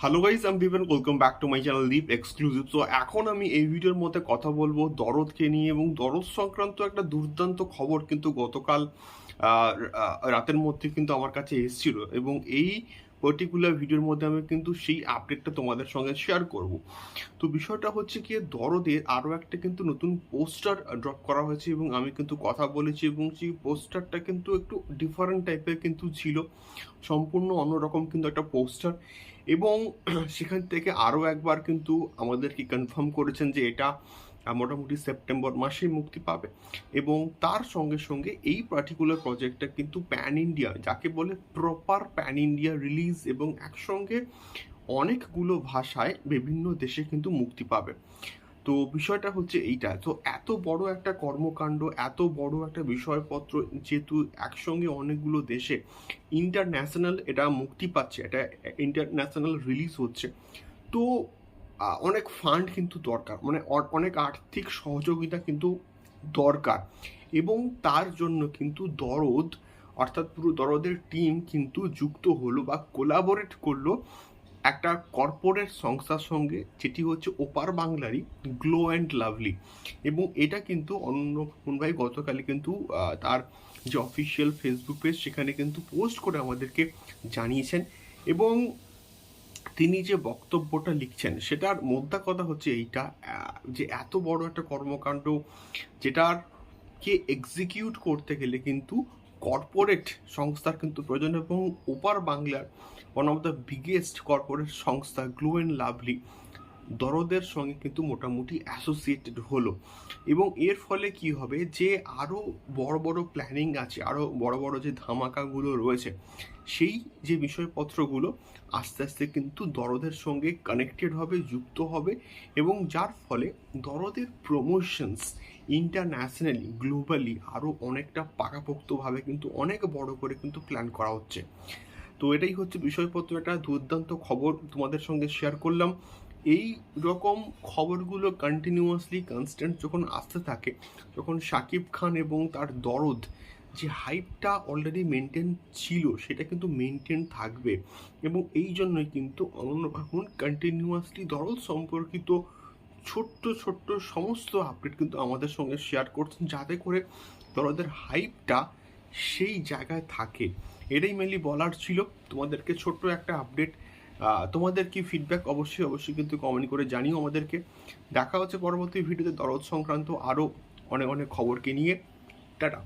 Hello guys আমি Dipen welcome back to my channel leap exclusive তো এখন আমি এই ভিডিওর মধ্যে কথা বলব দরদকে নিয়ে এবং দরদ সংক্রান্ত একটা দুর্দান্ত খবর কিন্তু গতকাল রাতের মধ্যে কিন্তু আমার কাছে এসেছিল এবং এই পার্টিকুলার ভিডিওর মধ্যে আমি কিন্তু সেই আপডেটটা তোমাদের সঙ্গে শেয়ার করব। তো বিষয়টা হচ্ছে কি, দরদের আরও একটা কিন্তু নতুন পোস্টার ড্রপ করা হয়েছে এবং আমি কিন্তু কথা বলেছি এবং সেই পোস্টারটা কিন্তু একটু ডিফারেন্ট টাইপের কিন্তু ছিল। সম্পূর্ণ অন্যরকম কিন্তু একটা পোস্টার এবং সেখান থেকে আরও একবার কিন্তু আমাদেরকে কনফার্ম করেছেন যে এটা মোটামুটি সেপ্টেম্বর মাসে মুক্তি পাবে। এবং তার সঙ্গে সঙ্গে এই পার্টিকুলার প্রজেক্টটা কিন্তু প্যান ইন্ডিয়া যাকে বলে প্রপার প্যান ইন্ডিয়া রিলিজ এবং একসঙ্গে অনেকগুলো ভাষায় বিভিন্ন দেশে কিন্তু মুক্তি পাবে। তো বিষয়টা হচ্ছে এইটা, তো এত বড় একটা কর্মকাণ্ড, এত বড় একটা বিষয়পত্র যেহেতু একসঙ্গে অনেকগুলো দেশে ইন্টারন্যাশনাল এটা মুক্তি পাচ্ছে, এটা ইন্টারন্যাশনাল রিলিজ হচ্ছে। তো অনেক ফান্ড কিন্তু দরকার। মানে অনেক আর্থিক সহযোগিতা কিন্তু দরকার। এবং তার জন্য কিন্তু দরদ, অর্থাৎ পুরো দরদের টিম কিন্তু যুক্ত হলো বা কোলাবোরেট করল একটা কর্পোরেট সংস্থার সঙ্গে, যেটি হচ্ছে ওপার বাংলারই গ্লো অ্যান্ড লাভলি এবং এটা কিন্তু অন্য ভাই গতকালই কিন্তু তার যে অফিসিয়াল ফেসবুক পেজ সেখানে কিন্তু পোস্ট করে আমাদেরকে জানিয়েছেন। এবং তিনি যে বক্তব্যটা লিখছেন, সেটার মোদ্দা কথা হচ্ছে এইটা যে এত বড় একটা কর্মকাণ্ড যেটার কে এক্সিকিউট করতে গেলে কিন্তু কর্পোরেট সংস্থার কিন্তু প্রয়োজন এবং ওপার বাংলার one of the biggest corporate সংস্থা গ্লু অ্যান্ড লাভলি দরদের সঙ্গে কিন্তু মোটামুটি অ্যাসোসিয়েটেড হলো। এবং এর ফলে কি হবে যে আরও বড় বড় প্ল্যানিং আছে আরও বড় বড় যে ধামাকাগুলো রয়েছে, সেই যে বিষয়পত্রগুলো আস্তে আস্তে কিন্তু দরদের সঙ্গে কানেক্টেড হবে, যুক্ত হবে এবং যার ফলে দরদের প্রমোশনস ইন্টারন্যাশনালি গ্লোবালি আরও অনেকটা পাকাপোক্তভাবে কিন্তু অনেক বড় করে কিন্তু প্ল্যান করা হচ্ছে। তো এটাই হচ্ছে বিষয়পত্র, একটা দুর্দান্ত খবর তোমাদের সঙ্গে শেয়ার করলাম। এই রকম খবরগুলো কন্টিনিউয়াসলি কনস্ট্যান্ট যখন আসতে থাকে, যখন শাকিব খান এবং তার দরদ যে হাইপটা অলরেডি মেনটেন ছিল, সেটা কিন্তু মেনটেন থাকবে। এবং এই জন্যই কিন্তু অনন্য ভাবুন কন্টিনিউয়াসলি দরদ সম্পর্কিত ছোট্ট ছোট্ট সমস্ত আপডেট কিন্তু আমাদের সঙ্গে শেয়ার করছেন, যাতে করে দরদের হাইপটা সেই জায়গায় থাকে। এটাই মেনলি বলার ছিল। তোমাদেরকে ছোট্ট একটা আপডেট তোমাদের কি ফিডব্যাক অবশ্যই অবশ্যই কিন্তু কমেন্ট করে জানিও আমাদেরকে। দেখা হচ্ছে পরবর্তী ভিডিওতে দরদ সংক্রান্ত আরও অনেক অনেক খবরকে নিয়ে। টাটা।